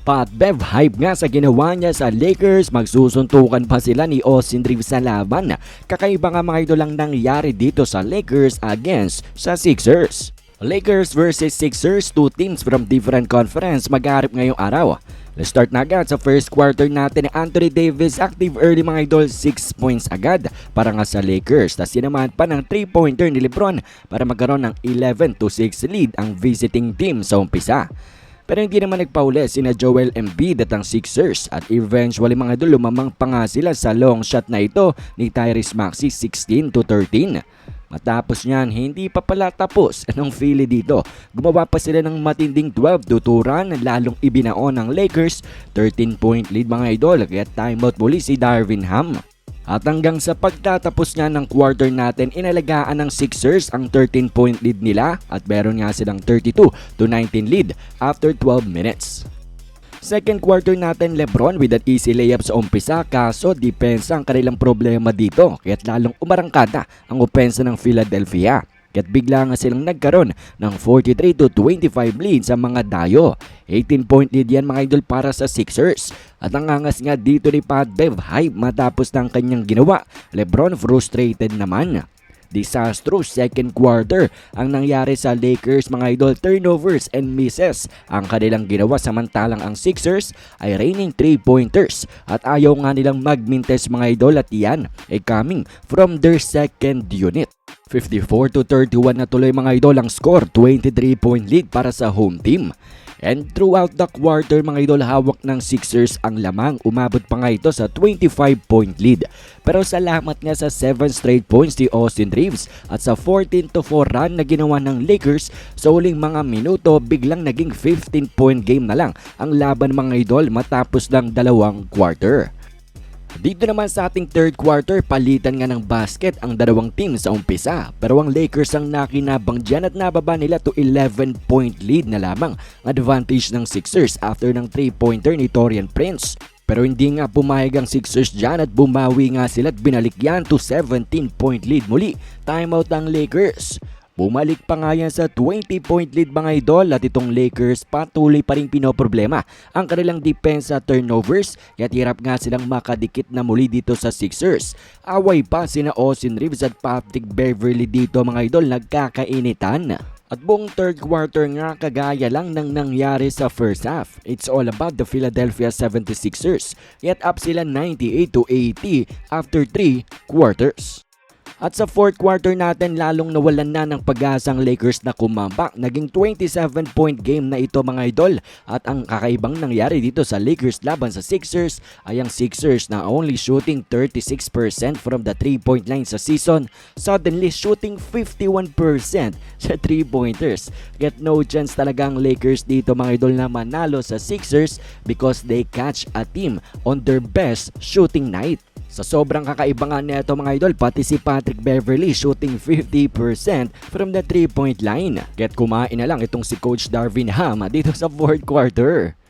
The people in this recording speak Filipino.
Pat Bev hype nga sa ginawa niya sa Lakers, magsusuntukan pa sila ni Austin Reeves sa laban. Kakaiba nga mga ito lang nangyari dito sa Lakers against sa Sixers. Lakers versus Sixers, two teams from different conference magharap ngayong araw. Let's start na agad sa first quarter natin. Anthony Davis active early mga idol, 6 points agad para nga sa Lakers. Tapos sinamahan pa ng 3-pointer ni Lebron para magkaroon ng 11 to 6 lead ang visiting team sa umpisa. Pero hindi naman nagpauli sina Joel Embiid at ang Sixers at eventually mga idol lumamang pa sila sa long shot na ito ni Tyrese Maxey 16 to 13. Matapos niyan, hindi pa pala tapos anong Philly dito. Gumawa pa sila ng matinding 12 to 2 run lalong ibinaon ng Lakers 13 point lead mga idol kaya timeout muli si Darvin Ham. At hanggang sa pagtatapos nga ng quarter natin, inalagaan ng Sixers ang 13-point lead nila at meron nga silang 32 to 19 lead after 12 minutes. Second quarter natin Lebron with an easy layup sa umpisa kaso depensa ang kanilang problema dito kaya't lalong umarangkada ang opensa ng Philadelphia. Kaya't bigla nga silang nagkaroon ng 43 to 25 lead sa mga dayo. 18 point lead yan mga idol para sa Sixers. At ang angas nga dito ni Pat Bev hype matapos ng kanyang ginawa. Lebron frustrated naman. Disastrous second quarter ang nangyari sa Lakers mga idol turnovers and misses ang kanilang ginawa samantalang ang Sixers ay reigning 3-pointers at ayaw nga nilang magmintes mga idol at yan ay coming from their second unit. 54 to 31 na tuloy mga idol ang score, 23 point lead para sa home team. And throughout the quarter mga idol hawak ng Sixers ang lamang umabot pa nga ito sa 25 point lead. Pero salamat nga sa 7 straight points ni Austin Reeves at sa 14 to 4 run na ginawa ng Lakers sa uling mga minuto biglang naging 15 point game na lang ang laban mga idol matapos ng dalawang quarter. Dito naman sa ating third quarter, palitan nga ng basket ang dalawang team sa umpisa. Pero ang Lakers ang nakinabang dyan at nababa nila to 11 point lead na lamang advantage ng Sixers after ng 3-pointer ni Torian Prince. Pero hindi nga pumayag ang Sixers dyan at bumawi nga sila at binalik yan to 17 point lead muli. Timeout ang Lakers. Bumalik pa nga yan sa 20 point lead mga idol at itong Lakers patuloy pa rin pinoproblema ang kanilang depensa turnovers kaya hirap nga silang makadikit na muli dito sa Sixers. Away pa sina Austin Reeves at Patrick Beverly dito mga idol nagkakainitan. At buong third quarter nga kagaya lang ng nangyari sa first half. It's all about the Philadelphia 76ers. Yet up sila 98 to 80 after 3 quarters. At sa fourth quarter natin lalong nawalan na ng pag-asang Lakers na kumambak. Naging 27 point game na ito mga idol. At ang kakaibang nangyari dito sa Lakers laban sa Sixers ay ang Sixers na only shooting 36% from the 3 point line sa season. Suddenly shooting 51% sa 3 pointers. Get no chance talaga ang Lakers dito mga idol na manalo sa Sixers because they catch a team on their best shooting night. Sa sobrang kakaibangan nito mga idol, pati si Patrick Beverly shooting 50% from the 3-point line. Kaya't kumain na lang itong si Coach Darvin Ham dito sa fourth quarter.